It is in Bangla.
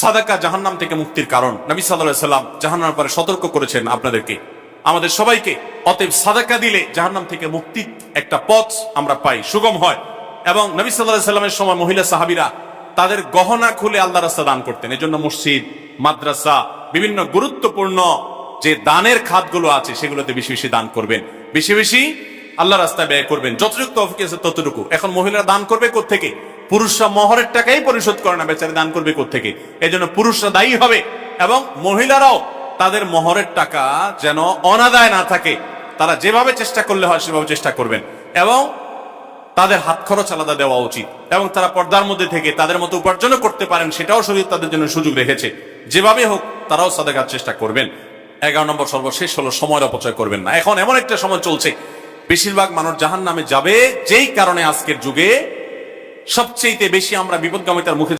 সাদাকা জাহান্নাম থেকে মুক্তির কারণ। নবী সাল্লাম জাহান্নার পরে সতর্ক করেছেন আপনাদেরকে। আমাদের সবাইকে অতএব সাদাকা দিলে জাহান্নাম থেকে মুক্তির একটা পথ আমরা পাই, সুগম হয়। এবং নবী সাল্লাহ সাল্লামের সময় মহিলা সাহাবিরা তাদের গহনা খুলে আল্লাহ রাস্তা দান করতেন। এজন্য মসজিদ, মাদ্রাসা, বিভিন্ন গুরুত্বপূর্ণ যে দানের খাতগুলো আছে, সেগুলোতে বেশি বেশি দান করবেন। বেশি বেশি আল্লাহ রাস্তায় ব্যয় করবেন। যতটুকু আছে ততটুকু। এখন মহিলারা দান করবে থেকে পুরুষরা মহরের টাকাই পরিশোধ করে না, বেচারে দান করবে থেকে এই জন্য পুরুষরা দায়ী হবে এবং মহিলারাও তাদের মহরের টাকা যেন অনাদায় না থাকে। তারা যেভাবে চেষ্টা করলে হয় সেভাবে চেষ্টা করবেন। এবং তাদের হাত খরচ আলাদা দেওয়া উচিত। এবং তারা পর্দার মধ্যে থেকে তাদের মতো উপার্জনও করতে পারেন, সেটাও শরীর তাদের জন্য সুযোগ রেখেছে। যেভাবে হোক, তারাও সাদাকার চেষ্টা করবেন। এগারো নম্বর সর্বশেষ হলো সময়ের অপচয় করবেন না। এখন এমন একটা সময় চলছে, বেশিরভাগ মানুষ জাহান নামে যাবে, যেই কারণে আজকের যুগে সবচেয়ে বেশি আমরা বিপদগামিতার মুখে